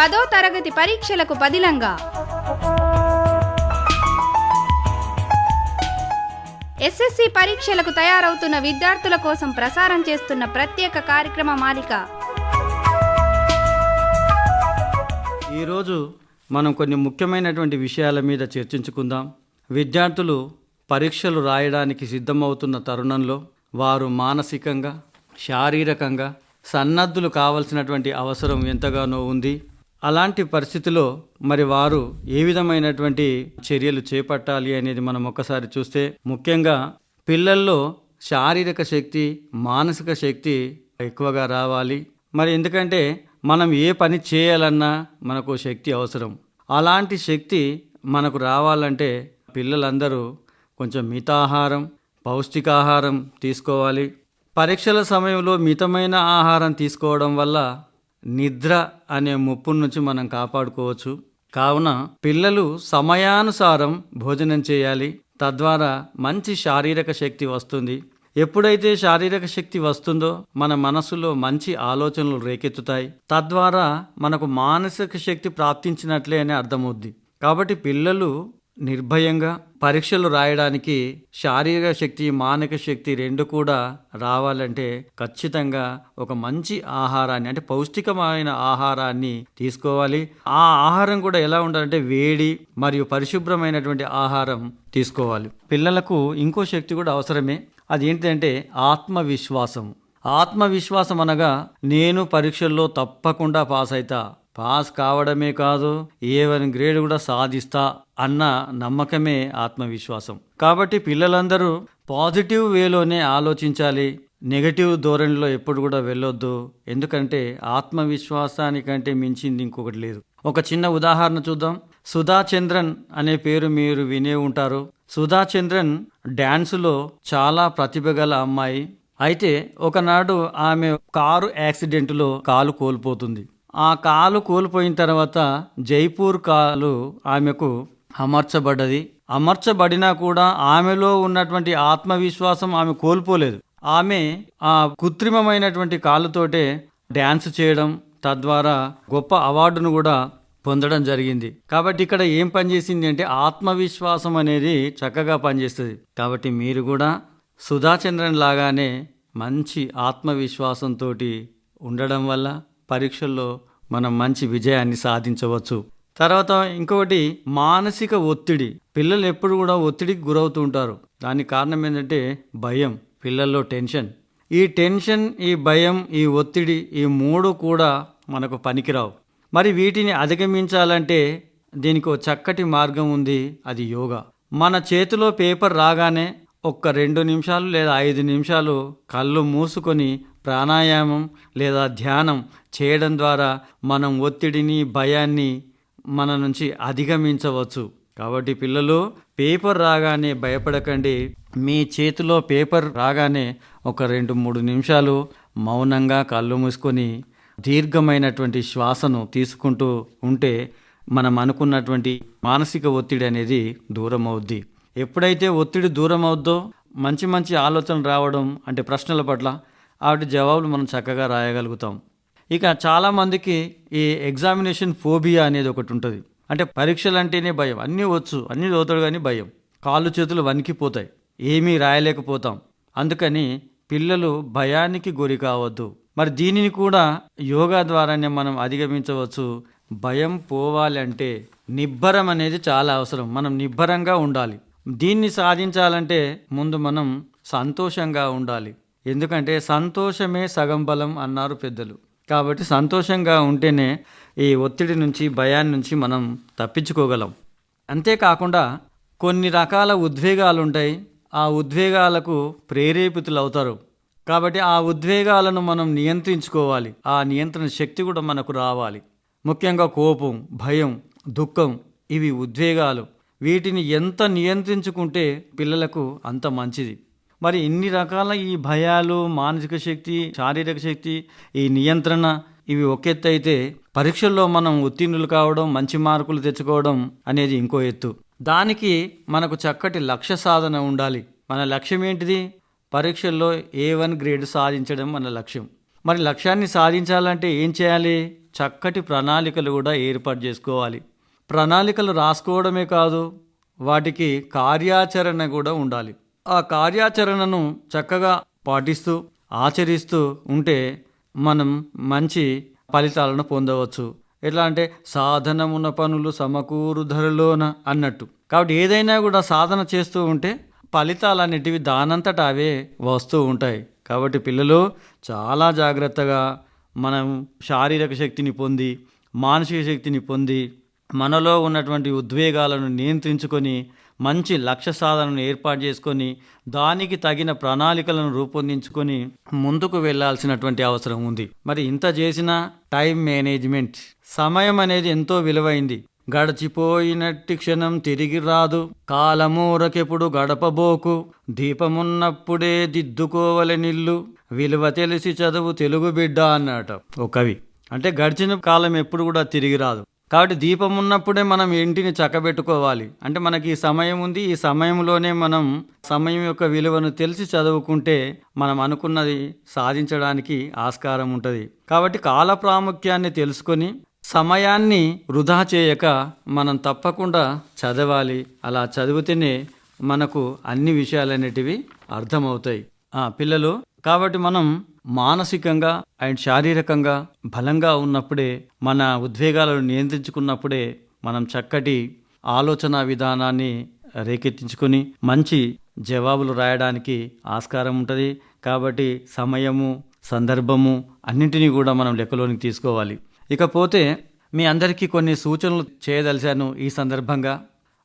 పదో తరగతి పరీక్షలకు పదిలంగా. ఎస్ఎస్సి పరీక్షలకు తయారవుతున్న విద్యార్థుల కోసం ప్రసారం చేస్తున్న ప్రత్యేక కార్యక్రమ మాలిక. ఈరోజు మనం కొన్ని ముఖ్యమైనటువంటి విషయాల మీద చర్చించుకుందాం. విద్యార్థులు పరీక్షలు రాయడానికి సిద్ధమవుతున్న తరుణంలో వారు మానసికంగా శారీరకంగా సన్నద్ధులు కావలసినటువంటి అవసరం ఎంతగానో ఉంది. అలాంటి పరిస్థితిలో మరి వారు ఏ విధమైనటువంటి చర్యలు చేపట్టాలి అనేది మనం ఒక్కసారి చూస్తే ముఖ్యంగా పిల్లల్లో శారీరక శక్తి మానసిక శక్తి ఎక్కువగా రావాలి. మరి ఎందుకంటే మనం ఏ పని చేయాలన్నా మనకు శక్తి అవసరం. అలాంటి శక్తి మనకు రావాలంటే పిల్లలందరూ కొంచెం మితాహారం పౌష్టికాహారం తీసుకోవాలి. పరీక్షల సమయంలో మితమైన ఆహారం తీసుకోవడం వల్ల నిద్ర అనే ముప్పు నుంచి మనం కాపాడుకోవచ్చు. కావున పిల్లలు సమయానుసారం భోజనం చేయాలి. తద్వారా మంచి శారీరక శక్తి వస్తుంది. ఎప్పుడైతే శారీరక శక్తి వస్తుందో మన మనసులో మంచి ఆలోచనలు రేకెత్తుతాయి. తద్వారా మనకు మానసిక శక్తి ప్రాప్తించినట్లే అని అర్థమవుద్ది. కాబట్టి పిల్లలు నిర్భయంగా పరీక్షలు రాయడానికి శారీరక శక్తి మానక శక్తి రెండు కూడా రావాలంటే ఖచ్చితంగా ఒక మంచి ఆహారాన్ని అంటే పౌష్టికమైన ఆహారాన్ని తీసుకోవాలి. ఆ ఆహారం కూడా ఎలా ఉండాలంటే వేడి మరియు పరిశుభ్రమైనటువంటి ఆహారం తీసుకోవాలి. పిల్లలకు ఇంకో శక్తి కూడా అవసరమే. అది ఏంటంటే ఆత్మవిశ్వాసం. ఆత్మవిశ్వాసం అనగా నేను పరీక్షల్లో తప్పకుండా పాస్ అవుతా పాస్ కావడమే కాదు ఏ వన్ గ్రేడ్ కూడా సాధిస్తా అన్న నమ్మకమే ఆత్మవిశ్వాసం. కాబట్టి పిల్లలందరూ పాజిటివ్ వేలోనే ఆలోచించాలి. నెగటివ్ ధోరణిలో ఎప్పుడు కూడా వెళ్ళొద్దు. ఎందుకంటే ఆత్మవిశ్వాసానికంటే మించింది ఇంకొకటి లేదు. ఒక చిన్న ఉదాహరణ చూద్దాం. సుధా చంద్రన్ అనే పేరు మీరు వినే ఉంటారు. సుధా చంద్రన్ డ్యాన్సులో చాలా ప్రతిభ గల అమ్మాయి. అయితే ఒకనాడు ఆమె కారు యాక్సిడెంట్లో కాలు కోల్పోతుంది. ఆ కాలు కోల్పోయిన తర్వాత జైపూర్ కాలు ఆమెకు అమర్చబడ్డది. అమర్చబడినా కూడా ఆమెలో ఉన్నటువంటి ఆత్మవిశ్వాసం ఆమె కోల్పోలేదు. ఆమె ఆ కృత్రిమమైనటువంటి కాళ్ళతోటే డ్యాన్స్ చేయడం తద్వారా గొప్ప అవార్డును కూడా పొందడం జరిగింది. కాబట్టి ఇక్కడ ఏం పనిచేసింది అంటే ఆత్మవిశ్వాసం అనేది చక్కగా పనిచేస్తుంది. కాబట్టి మీరు కూడా సుధాచంద్రన్ లాగానే మంచి ఆత్మవిశ్వాసంతో ఉండడం వల్ల పరీక్షల్లో మనం మంచి విజయాన్ని సాధించవచ్చు. తర్వాత ఇంకొకటి మానసిక ఒత్తిడి. పిల్లలు ఎప్పుడు కూడా ఒత్తిడికి గురవుతూ ఉంటారు. దానికి కారణం ఏంటంటే భయం పిల్లల్లో టెన్షన్. ఈ టెన్షన్ ఈ భయం ఈ ఒత్తిడి ఈ మూడు కూడా మనకు పనికిరావు. మరి వీటిని అధిగమించాలంటే దీనికి చక్కటి మార్గం ఉంది అది యోగా. మన చేతిలో పేపర్ రాగానే ఒక్క రెండు నిమిషాలు లేదా ఐదు నిమిషాలు కళ్ళు మూసుకొని ప్రాణాయామం లేదా ధ్యానం చేయడం ద్వారా మనం ఒత్తిడిని భయాన్ని మన నుంచి అధిగమించవచ్చు. కాబట్టి పిల్లలు పేపర్ రాగానే భయపడకండి. మీ చేతిలో పేపర్ రాగానే ఒక రెండు మూడు నిమిషాలు మౌనంగా కళ్ళు మూసుకొని దీర్ఘమైనటువంటి శ్వాసను తీసుకుంటూ ఉంటే మనం అనుకున్నటువంటి మానసిక ఒత్తిడి అనేది దూరం అవుద్ది ఎప్పుడైతే ఒత్తిడి దూరం అవుద్దో మంచి మంచి ఆలోచనలు రావడం అంటే ప్రశ్నల పట్ల వాటి జవాబులు మనం చక్కగా రాయగలుగుతాం. ఇక చాలామందికి ఈ ఎగ్జామినేషన్ ఫోబియా అనేది ఒకటి ఉంటుంది. అంటే పరీక్షలు అంటేనే భయం. అన్నీ వచ్చు అన్నీ చదువుతాడు కానీ భయం. కాళ్ళు చేతులు వణికిపోతాయి. ఏమీ రాయలేకపోతాం. అందుకని పిల్లలు భయానికి గురి కావద్దు. మరి దీనిని కూడా యోగా ద్వారానే మనం అధిగమించవచ్చు. భయం పోవాలంటే నిబ్బరం అనేది చాలా అవసరం. మనం నిబ్బరంగా ఉండాలి. దీన్ని సాధించాలంటే ముందు మనం సంతోషంగా ఉండాలి. ఎందుకంటే సంతోషమే సగం బలం అన్నారు పెద్దలు. కాబట్టి సంతోషంగా ఉంటేనే ఈ ఒత్తిడి నుంచి భయాన్ని నుంచి మనం తప్పించుకోగలం. అంతేకాకుండా కొన్ని రకాల ఉద్వేగాలు ఉంటాయి ఆ ఉద్వేగాలకు ప్రేరేపితులు అవుతారు కాబట్టి ఆ ఉద్వేగాలను మనం నియంత్రించుకోవాలి. ఆ నియంత్రణ శక్తి కూడా మనకు రావాలి. ముఖ్యంగా కోపం భయం దుఃఖం ఇవి ఉద్వేగాలు. వీటిని ఎంత నియంత్రించుకుంటే పిల్లలకు అంత మంచిది. మరి ఇన్ని రకాల ఈ భయాలు మానసిక శక్తి శారీరక శక్తి ఈ నియంత్రణ ఇవి ఒక ఎత్తు అయితే పరీక్షల్లో మనం ఉత్తీర్ణులు కావడం మంచి మార్కులు తెచ్చుకోవడం అనేది ఇంకో ఎత్తు. దానికి మనకు చక్కటి లక్ష్య సాధన ఉండాలి. మన లక్ష్యం ఏంటిది? పరీక్షల్లో ఏ వన్ గ్రేడ్ సాధించడం మన లక్ష్యం. మరి లక్ష్యాన్ని సాధించాలంటే ఏం చేయాలి? చక్కటి ప్రణాళికలు కూడా ఏర్పాటు చేసుకోవాలి. ప్రణాళికలు రాసుకోవడమే కాదు వాటికి కార్యాచరణ కూడా ఉండాలి. ఆ కార్యాచరణను చక్కగా పాటిస్తూ ఆచరిస్తూ ఉంటే మనం మంచి ఫలితాలను పొందవచ్చు. ఎట్లా అంటే సాధనమున్న పనులు సమకూరు ధరలోన అన్నట్టు. కాబట్టి ఏదైనా కూడా సాధన చేస్తూ ఉంటే ఫలితాలు అనేటివి దానంతట అవే వస్తూ ఉంటాయి. కాబట్టి పిల్లలు చాలా జాగ్రత్తగా మనం శారీరక శక్తిని పొంది మానసిక శక్తిని పొంది మనలో ఉన్నటువంటి ఉద్వేగాలను నియంత్రించుకొని మంచి లక్ష్య సాధనను ఏర్పాటు చేసుకొని దానికి తగిన ప్రణాళికలను రూపొందించుకొని ముందుకు వెళ్ళాల్సినటువంటి అవసరం ఉంది. మరి ఇంత చేసిన టైం మేనేజ్మెంట్ సమయం అనేది ఎంతో విలువైంది. గడిచిపోయినట్టి క్షణం తిరిగి రాదు. కాలమూరకెప్పుడు గడపబోకు. దీపమున్నప్పుడే దిద్దుకోవలెనిల్లు విలువ తెలిసి చదువు తెలుగు బిడ్డ అన్నట ఒక కవి. అంటే గడిచిన కాలం ఎప్పుడు కూడా తిరిగి రాదు. కాబట్టి దీపం ఉన్నప్పుడే మనం ఇంటిని చక్కబెట్టుకోవాలి. అంటే మనకి ఈ సమయం ఉంది. ఈ సమయంలోనే మనం సమయం యొక్క విలువను తెలిసి చదువుకుంటే మనం అనుకున్నది సాధించడానికి ఆస్కారం ఉంటుంది. కాబట్టి కాల ప్రాముఖ్యాన్ని తెలుసుకొని సమయాన్ని వృధా చేయక మనం తప్పకుండా చదవాలి. అలా చదివితేనే మనకు అన్ని విషయాలనేటివి అర్థమవుతాయి. పిల్లలు కాబట్టి మనం మానసికంగా అండ్ శారీరకంగా బలంగా ఉన్నప్పుడే మన ఉద్వేగాలను నియంత్రించుకున్నప్పుడే మనం చక్కటి ఆలోచన విధానాన్ని రేకెత్తించుకొని మంచి జవాబులు రాయడానికి ఆస్కారం ఉంటుంది. కాబట్టి సమయము సందర్భము అన్నింటినీ కూడా మనం లెక్కలోనికి తీసుకోవాలి. ఇకపోతే మీ అందరికీ కొన్ని సూచనలు చేయదలిచాను ఈ సందర్భంగా.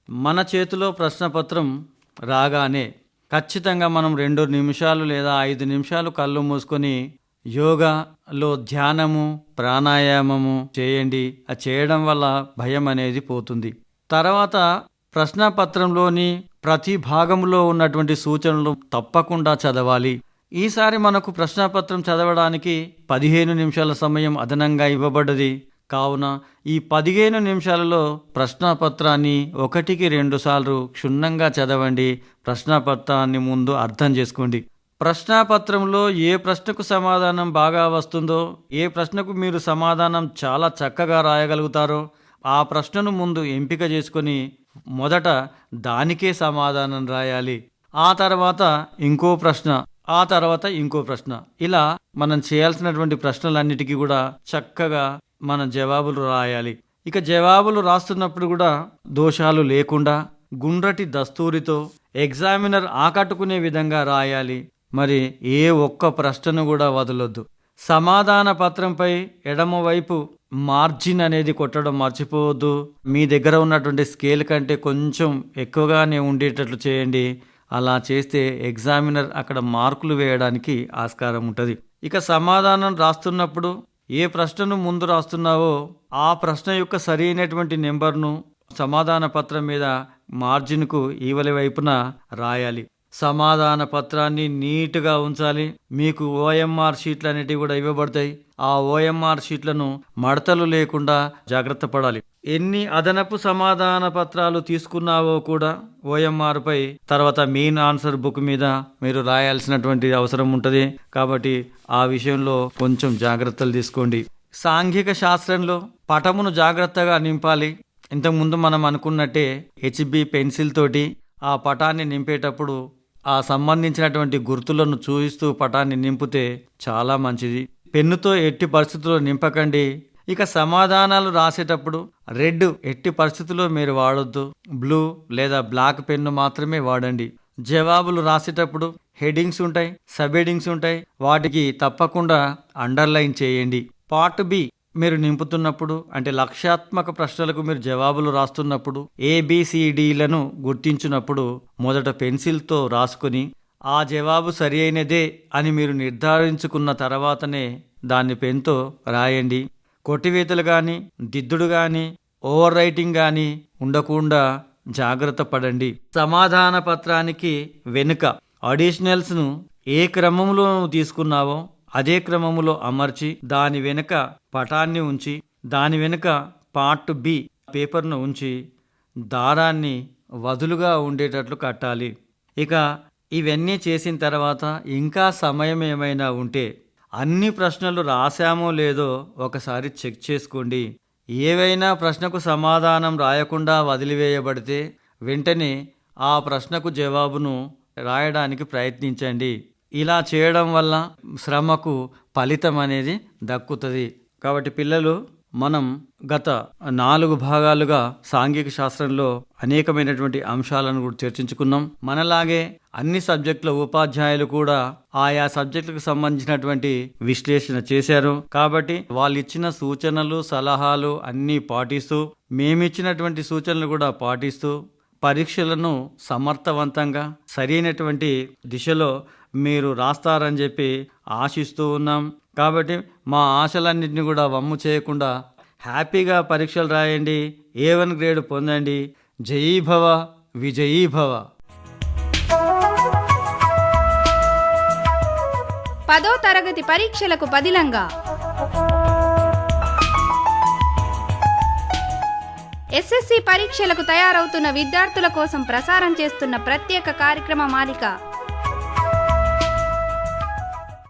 మన చేతిలో ప్రశ్నపత్రం రాగానే ఖచ్చితంగా మనం రెండు నిమిషాలు లేదా ఐదు నిమిషాలు కళ్ళు మూసుకొని యోగాలో ధ్యానము ప్రాణాయామము చేయండి. అది చేయడం వల్ల భయం అనేది పోతుంది. తర్వాత ప్రశ్నపత్రంలోని ప్రతి భాగంలో ఉన్నటువంటి సూచనలు తప్పకుండా చదవాలి. ఈసారి మనకు ప్రశ్నపత్రం చదవడానికి పదిహేను నిమిషాల సమయం అదనంగా ఇవ్వబడ్డది. కావున ఈ పదిహేను నిమిషాలలో ప్రశ్నపత్రాన్ని ఒకటికి రెండుసార్లు క్షుణ్ణంగా చదవండి. ప్రశ్నపత్రాన్ని ముందు అర్థం చేసుకోండి. ప్రశ్నాపత్రంలో ఏ ప్రశ్నకు సమాధానం బాగా వస్తుందో ఏ ప్రశ్నకు మీరు సమాధానం చాలా చక్కగా రాయగలుగుతారో ఆ ప్రశ్నను ముందు ఎంపిక చేసుకొని మొదట దానికే సమాధానం రాయాలి. ఆ తర్వాత ఇంకో ప్రశ్న ఆ తర్వాత ఇంకో ప్రశ్న. ఇలా మనం చేయాల్సినటువంటి ప్రశ్నలన్నిటికీ కూడా చక్కగా మన జవాబులు రాయాలి. ఇక జవాబులు రాస్తున్నప్పుడు కూడా దోషాలు లేకుండా గుండ్రటి దస్తూరితో ఎగ్జామినర్ ఆకట్టుకునే విధంగా రాయాలి. మరి ఏ ఒక్క ప్రశ్నను కూడా వదలొద్దు. సమాధాన పత్రంపై ఎడమవైపు మార్జిన్ అనేది కొట్టడం మర్చిపోవద్దు. మీ దగ్గర ఉన్నటువంటి స్కేల్ కంటే కొంచెం ఎక్కువగానే ఉండేటట్లు చేయండి. అలా చేస్తే ఎగ్జామినర్ అక్కడ మార్కులు వేయడానికి ఆస్కారం ఉంటుంది. ఇక సమాధానం రాస్తున్నప్పుడు ఏ ప్రశ్నను ముందు రాస్తున్నావో ఆ ప్రశ్న యొక్క సరైనటువంటి నెంబర్ను సమాధాన పత్రం మీద మార్జిన్కు ఈవలి వైపున రాయాలి. సమాధాన పత్రాన్ని నీట్గా ఉంచాలి. మీకు ఓఎంఆర్ షీట్లు అనేటివి కూడా ఇవ్వబడతాయి. ఆ ఓఎంఆర్ షీట్లను మడతలు లేకుండా జాగ్రత్త పడాలి. ఎన్ని అదనపు సమాధాన పత్రాలు తీసుకున్నావో కూడా ఓఎంఆర్పై తర్వాత మెయిన్ ఆన్సర్ బుక్ మీద మీరు రాయాల్సినటువంటి అవసరం ఉంటుంది. కాబట్టి ఆ విషయంలో కొంచెం జాగ్రత్తలు తీసుకోండి. సాంఘిక శాస్త్రంలో పటమును జాగ్రత్తగా నింపాలి. ఇంతకుముందు మనం అనుకున్నట్టే హెచ్బి పెన్సిల్ తోటి ఆ పటాన్ని నింపేటప్పుడు ఆ సంబంధించినటువంటి గుర్తులను చూపిస్తూ పటాన్ని నింపితే చాలా మంచిది. పెన్నుతో ఎట్టి పరిస్థితుల్లో నింపకండి. ఇక సమాధానాలు రాసేటప్పుడు రెడ్ ఎట్టి పరిస్థితుల్లో మీరు వాడొద్దు బ్లూ లేదా బ్లాక్ పెన్ను మాత్రమే వాడండి. జవాబులు రాసేటప్పుడు హెడింగ్స్ ఉంటాయి సబ్ హెడింగ్స్ ఉంటాయి వాటికి తప్పకుండా అండర్లైన్ చేయండి. పార్ట్ బి మీరు నింపుతున్నప్పుడు అంటే లక్ష్యాత్మక ప్రశ్నలకు మీరు జవాబులు రాస్తున్నప్పుడు ఏబిసిడిలను గుర్తించినప్పుడు మొదట పెన్సిల్తో రాసుకుని ఆ జవాబు సరి అయినదే అని మీరు నిర్ధారించుకున్న తర్వాతనే దాన్ని పెన్తో రాయండి. కొట్టివేతలు కానీ దిద్దుడు కానీ ఓవర్ రైటింగ్ కానీ ఉండకుండా జాగ్రత్త పడండి. సమాధాన పత్రానికి వెనుక అడిషనల్స్ను ఏ క్రమంలో నువ్వు తీసుకున్నావో అదే క్రమంలో అమర్చి దాని వెనుక పటాన్ని ఉంచి దాని వెనుక పార్ట్ బి పేపర్ను ఉంచి దారాన్ని వదులుగా ఉండేటట్లు కట్టాలి. ఇక ఇవన్నీ చేసిన తర్వాత ఇంకా సమయం ఏమైనా ఉంటే అన్ని ప్రశ్నలు రాశామో లేదో ఒకసారి చెక్ చేసుకోండి. ఏవైనా ప్రశ్నకు సమాధానం రాయకుండా వదిలివేయబడితే వెంటనే ఆ ప్రశ్నకు జవాబును రాయడానికి ప్రయత్నించండి. ఇలా చేయడం వల్ల శ్రమకు ఫలితం అనేది దక్కుతుంది. కాబట్టి పిల్లలు మనం గత నాలుగు భాగాలుగా సాంఘిక శాస్త్రంలో అనేకమైనటువంటి అంశాలను కూడా చర్చించుకున్నాం. మనలాగే అన్ని సబ్జెక్టుల ఉపాధ్యాయులు కూడా ఆయా సబ్జెక్టులకు సంబంధించినటువంటి విశ్లేషణ చేశారు. కాబట్టి వాళ్ళు ఇచ్చిన సూచనలు సలహాలు అన్నీ పాటిస్తూ మేమిచ్చినటువంటి సూచనలు కూడా పాటిస్తూ పరీక్షలను సమర్థవంతంగా సరైనటువంటి దిశలో మీరు రాస్తారని చెప్పి ఆశిస్తూ ఉన్నాం. కాబట్టి మా ఆశలన్నింటినీ కూడా వమ్ము చేయకుండా హ్యాపీగా పరీక్షలు రాయండి. ఏ వన్ గ్రేడ్ పొందండి. జయీభవ విజయీభవ పదో తరగతి పరీక్షలకు పదిలంగా ఎస్ఎస్సి పరీక్షలకు తయారవుతున్న విద్యార్థుల కోసం ప్రసారం చేస్తున్న ప్రత్యేక కార్యక్రమ మాలిక.